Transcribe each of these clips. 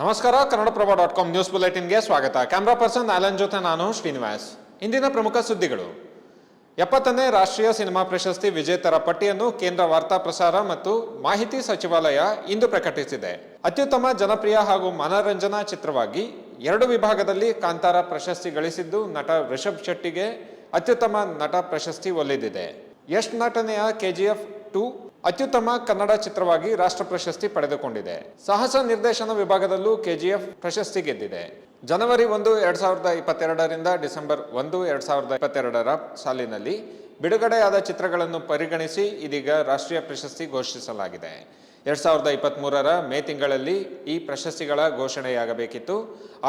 ನಮಸ್ಕಾರ Kannadaprabha dot com news ಬುಲೆಟಿನ್ಗೆ ಸ್ವಾಗತ. ಕ್ಯಾಮ್ರಾ ಪರ್ಸನ್ ಆಲನ್ ಜೊತೆ ನಾನು ಶ್ರೀನಿವಾಸ್. ಇಂದಿನ ಪ್ರಮುಖ ಸುದ್ದಿಗಳು. ಎಪ್ಪತ್ತನೇ ರಾಷ್ಟ್ರೀಯ ಸಿನಿಮಾ ಪ್ರಶಸ್ತಿ ವಿಜೇತರ ಪಟ್ಟಿಯನ್ನು ಕೇಂದ್ರ ವಾರ್ತಾ ಪ್ರಸಾರ ಮತ್ತು ಮಾಹಿತಿ ಸಚಿವಾಲಯ ಇಂದು ಪ್ರಕಟಿಸಿದೆ. ಅತ್ಯುತ್ತಮ, ಜನಪ್ರಿಯ ಹಾಗೂ ಮನರಂಜನಾ ಚಿತ್ರವಾಗಿ ಎರಡು ವಿಭಾಗದಲ್ಲಿ ಕಾಂತಾರ ಪ್ರಶಸ್ತಿ ಗಳಿಸಿದ್ದು ನಟ ರಿಷಬ್ ಶೆಟ್ಟಿಗೆ ಅತ್ಯುತ್ತಮ ನಟ ಪ್ರಶಸ್ತಿ ಒಲಿದಿದೆ. ಯಶ್ ನಟನೆಯ ಕೆಜಿಎಫ್ ಟು ಅತ್ಯುತ್ತಮ ಕನ್ನಡ ಚಿತ್ರವಾಗಿ ರಾಷ್ಟ್ರ ಪ್ರಶಸ್ತಿ ಪಡೆದುಕೊಂಡಿದೆ. ಸಾಹಸ ನಿರ್ದೇಶನ ವಿಭಾಗದಲ್ಲೂ ಕೆಜಿಎಫ್ ಪ್ರಶಸ್ತಿ ಗೆದ್ದಿದೆ. ಜನವರಿ ಒಂದು, ಎರಡ್ ಸಾವಿರದ ಇಪ್ಪತ್ತೆರಡರಿಂದ ಡಿಸೆಂಬರ್ ಒಂದು, ಎರಡ್ ಸಾವಿರದ ಇಪ್ಪತ್ತೆರಡರ ಸಾಲಿನಲ್ಲಿ ಬಿಡುಗಡೆಯಾದ ಚಿತ್ರಗಳನ್ನು ಪರಿಗಣಿಸಿ ಇದೀಗ ರಾಷ್ಟ್ರೀಯ ಪ್ರಶಸ್ತಿ ಘೋಷಿಸಲಾಗಿದೆ. ಎರಡ್ ಸಾವಿರದ ಇಪ್ಪತ್ತ್ಮೂರರ ಮೇ ತಿಂಗಳಲ್ಲಿ ಈ ಪ್ರಶಸ್ತಿಗಳ ಘೋಷಣೆಯಾಗಬೇಕಿತ್ತು.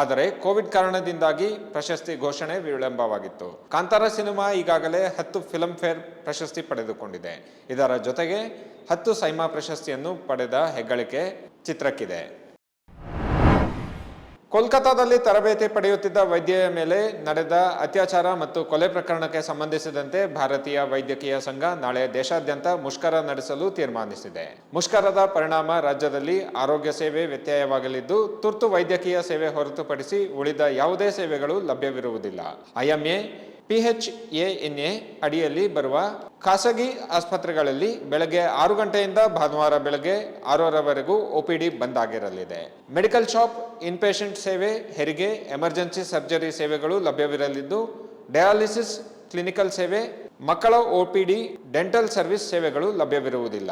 ಆದರೆ ಕೋವಿಡ್ ಕಾರಣದಿಂದಾಗಿ ಪ್ರಶಸ್ತಿ ಘೋಷಣೆ ವಿಳಂಬವಾಗಿತ್ತು. ಕಾಂತಾರ ಸಿನಿಮಾ ಈಗಾಗಲೇ ಹತ್ತು ಫಿಲಂ ಫೇರ್ ಪ್ರಶಸ್ತಿ ಪಡೆದುಕೊಂಡಿದೆ. ಇದರ ಜೊತೆಗೆ ಹತ್ತು ಸೈಮಾ ಪ್ರಶಸ್ತಿಯನ್ನು ಪಡೆದ ಹೆಗ್ಗಳಿಕೆ ಚಿತ್ರಕ್ಕಿದೆ. ಕೋಲ್ಕತ್ತಾದಲ್ಲಿ ತರಬೇತಿ ಪಡೆಯುತ್ತಿದ್ದ ವೈದ್ಯೆಯ ಮೇಲೆ ನಡೆದ ಅತ್ಯಾಚಾರ ಮತ್ತು ಕೊಲೆ ಪ್ರಕರಣಕ್ಕೆ ಸಂಬಂಧಿಸಿದಂತೆ ಭಾರತೀಯ ವೈದ್ಯಕೀಯ ಸಂಘ ನಾಳೆ ದೇಶಾದ್ಯಂತ ಮುಷ್ಕರ ನಡೆಸಲು ತೀರ್ಮಾನಿಸಿದೆ. ಮುಷ್ಕರದ ಪರಿಣಾಮ ರಾಜ್ಯದಲ್ಲಿ ಆರೋಗ್ಯ ಸೇವೆ ವ್ಯತ್ಯಯವಾಗಲಿದ್ದು, ತುರ್ತು ವೈದ್ಯಕೀಯ ಸೇವೆ ಹೊರತುಪಡಿಸಿ ಉಳಿದ ಯಾವುದೇ ಸೇವೆಗಳು ಲಭ್ಯವಿರುವುದಿಲ್ಲ. ಐಎಂಎ ಪಿಎಚ್ಎಎನ್ಎ ಅಡಿಯಲ್ಲಿ ಬರುವ ಖಾಸಗಿ ಆಸ್ಪತ್ರೆಗಳಲ್ಲಿ ಬೆಳಗ್ಗೆ ಆರು ಗಂಟೆಯಿಂದ ಭಾನುವಾರ ಬೆಳಗ್ಗೆ ಆರರವರೆಗೂ ಒಪಿಡಿ ಬಂದ್ ಆಗಿರಲಿದೆ ಮೆಡಿಕಲ್ ಶಾಪ್, ಇನ್ಪೇಷಂಟ್ ಸೇವೆ, ಹೆರಿಗೆ, ಎಮರ್ಜೆನ್ಸಿ ಸರ್ಜರಿ ಸೇವೆಗಳು ಲಭ್ಯವಿರಲಿದ್ದು, ಡಯಾಲಿಸಿಸ್, ಕ್ಲಿನಿಕಲ್ ಸೇವೆ, ಮಕ್ಕಳ ಒಪಿಡಿ ಡೆಂಟಲ್ ಸರ್ವಿಸ್ ಸೇವೆಗಳು ಲಭ್ಯವಿರುವುದಿಲ್ಲ.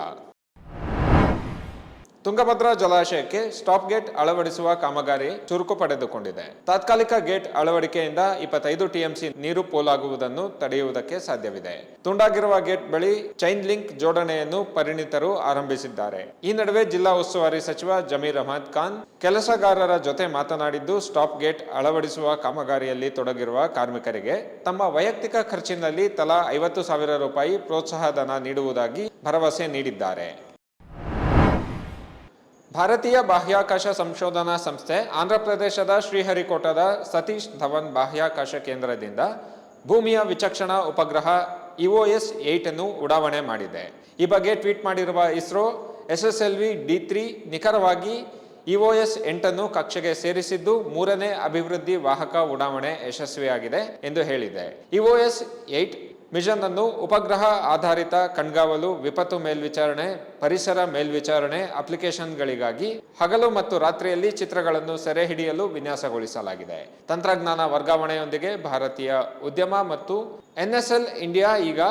ತುಂಗಭದ್ರಾ ಜಲಾಶಯಕ್ಕೆ ಸ್ಟಾಪ್ ಗೇಟ್ ಅಳವಡಿಸುವ ಕಾಮಗಾರಿ ಚುರುಕು ಪಡೆದುಕೊಂಡಿದೆ. ತಾತ್ಕಾಲಿಕ ಗೇಟ್ ಅಳವಡಿಕೆಯಿಂದ ಇಪ್ಪತ್ತೈದು ಟಿಎಂಸಿ ನೀರು ಪೋಲಾಗುವುದನ್ನು ತಡೆಯುವುದಕ್ಕೆ ಸಾಧ್ಯವಿದೆ. ತುಂಡಾಗಿರುವ ಗೇಟ್ ಬಳಿ ಚೈನ್ ಲಿಂಕ್ ಜೋಡಣೆಯನ್ನು ಪರಿಣಿತರು ಆರಂಭಿಸಿದ್ದಾರೆ. ಈ ನಡುವೆ ಜಿಲ್ಲಾ ಉಸ್ತುವಾರಿ ಸಚಿವ ಜಮೀರ್ ಅಹಮದ್ ಖಾನ್ ಕೆಲಸಗಾರರ ಜೊತೆ ಮಾತನಾಡಿದ್ದು, ಸ್ಟಾಪ್ ಗೇಟ್ ಅಳವಡಿಸುವ ಕಾಮಗಾರಿಯಲ್ಲಿ ತೊಡಗಿರುವ ಕಾರ್ಮಿಕರಿಗೆ ತಮ್ಮ ವೈಯಕ್ತಿಕ ಖರ್ಚಿನಲ್ಲಿ ತಲಾ ಐವತ್ತು ಸಾವಿರ ರೂಪಾಯಿ ಪ್ರೋತ್ಸಾಹಧನ ನೀಡುವುದಾಗಿ ಭರವಸೆ ನೀಡಿದ್ದಾರೆ. ಭಾರತೀಯ ಬಾಹ್ಯಾಕಾಶ ಸಂಶೋಧನಾ ಸಂಸ್ಥೆ ಆಂಧ್ರಪ್ರದೇಶದ ಶ್ರೀಹರಿಕೋಟದ ಸತೀಶ್ ಧವನ್ ಬಾಹ್ಯಾಕಾಶ ಕೇಂದ್ರದಿಂದ ಭೂಮಿಯ ವಿಚಕ್ಷಣಾ ಉಪಗ್ರಹ ಇಒಎಸ್ ಏಟ್ ಅನ್ನು ಉಡಾವಣೆ ಮಾಡಿದೆ. ಈ ಬಗ್ಗೆ ಟ್ವೀಟ್ ಮಾಡಿರುವ ಇಸ್ರೋ ಎಸ್ಎಸ್ಎಲ್ವಿ ಡಿ ತ್ರೀ ನಿಖರವಾಗಿ ಇಒಎಸ್ ಎಂಟನ್ನು ಕಕ್ಷೆಗೆ ಸೇರಿಸಿದ್ದು ಮೂರನೇ ಅಭಿವೃದ್ಧಿ ವಾಹಕ ಉಡಾವಣೆ ಯಶಸ್ವಿಯಾಗಿದೆ ಎಂದು ಹೇಳಿದೆ. ಇಒಎಸ್ ಏಟ್ ಮಿಷನ್ ಅನ್ನು ಉಪಗ್ರಹ ಆಧಾರಿತ ಕಣ್ಗಾವಲು, ವಿಪತ್ತು ಮೇಲ್ವಿಚಾರಣೆ, ಪರಿಸರ ಮೇಲ್ವಿಚಾರಣೆ ಅಪ್ಲಿಕೇಶನ್ಗಳಿಗಾಗಿ ಹಗಲು ಮತ್ತು ರಾತ್ರಿಯಲ್ಲಿ ಚಿತ್ರಗಳನ್ನು ಸೆರೆ ಹಿಡಿಯಲು ವಿನ್ಯಾಸಗೊಳಿಸಲಾಗಿದೆ. ತಂತ್ರಜ್ಞಾನ ವರ್ಗಾವಣೆಯೊಂದಿಗೆ ಭಾರತೀಯ ಉದ್ಯಮ ಮತ್ತು ಎನ್ಎಸ್ಎಲ್ ಇಂಡಿಯಾ ಈಗ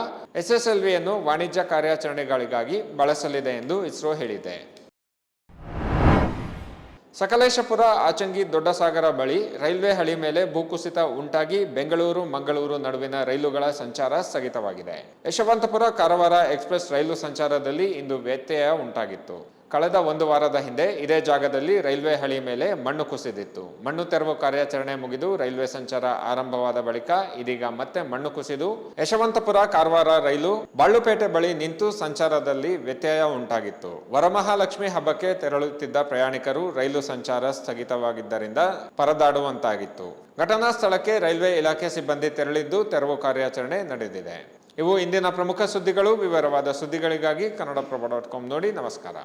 ಎಸ್ಎಸ್ಎಲ್ವಿಯನ್ನು ವಾಣಿಜ್ಯ ಕಾರ್ಯಾಚರಣೆಗಳಿಗಾಗಿ ಬಳಸಲಿದೆ ಎಂದು ಇಸ್ರೋ ಹೇಳಿದೆ. ಸಕಲೇಶಪುರ, ಆಚಂಗಿ, ದೊಡ್ಡಸಾಗರ ಬಳಿ ರೈಲ್ವೆ ಹಳಿ ಮೇಲೆ ಭೂಕುಸಿತ ಉಂಟಾಗಿ ಬೆಂಗಳೂರು, ಮಂಗಳೂರು ನಡುವಿನ ರೈಲುಗಳ ಸಂಚಾರ ಸ್ಥಗಿತವಾಗಿದೆ. ಯಶವಂತಪುರ, ಕಾರವಾರ ಎಕ್ಸ್ಪ್ರೆಸ್ ರೈಲು ಸಂಚಾರದಲ್ಲಿ ಇಂದು ವ್ಯತ್ಯಯ ಉಂಟಾಗಿತ್ತು. ಕಳೆದ ಒಂದು ವಾರದ ಹಿಂದೆ ಇದೇ ಜಾಗದಲ್ಲಿ ರೈಲ್ವೆ ಹಳಿ ಮೇಲೆ ಮಣ್ಣು ಕುಸಿದಿತ್ತು. ಮಣ್ಣು ತೆರವು ಕಾರ್ಯಾಚರಣೆ ಮುಗಿದು ರೈಲ್ವೆ ಸಂಚಾರ ಆರಂಭವಾದ ಬಳಿಕ ಇದೀಗ ಮತ್ತೆ ಮಣ್ಣು ಕುಸಿದು ಯಶವಂತಪುರ, ಕಾರವಾರ ರೈಲು ಬಾಳುಪೇಟೆ ಬಳಿ ನಿಂತು ಸಂಚಾರದಲ್ಲಿ ವ್ಯತ್ಯಯ ಉಂಟಾಗಿತ್ತು. ವರಮಹಾಲಕ್ಷ್ಮಿ ಹಬ್ಬಕ್ಕೆ ತೆರಳುತ್ತಿದ್ದ ಪ್ರಯಾಣಿಕರು ರೈಲು ಸಂಚಾರ ಸ್ಥಗಿತವಾಗಿದ್ದರಿಂದ ಪರದಾಡುವಂತಾಗಿತ್ತು. ಘಟನಾ ಸ್ಥಳಕ್ಕೆ ರೈಲ್ವೆ ಇಲಾಖೆ ಸಿಬ್ಬಂದಿ ತೆರಳಿದ್ದು ತೆರವು ಕಾರ್ಯಾಚರಣೆ ನಡೆದಿದೆ. ಇವು ಇಂದಿನ ಪ್ರಮುಖ ಸುದ್ದಿಗಳು. ವಿವರವಾದ ಸುದ್ದಿಗಳಿಗಾಗಿ ಕನ್ನಡಪ್ರಭ ಡಾಟ್ ಕಾಮ್ ನೋಡಿ ನಮಸ್ಕಾರ.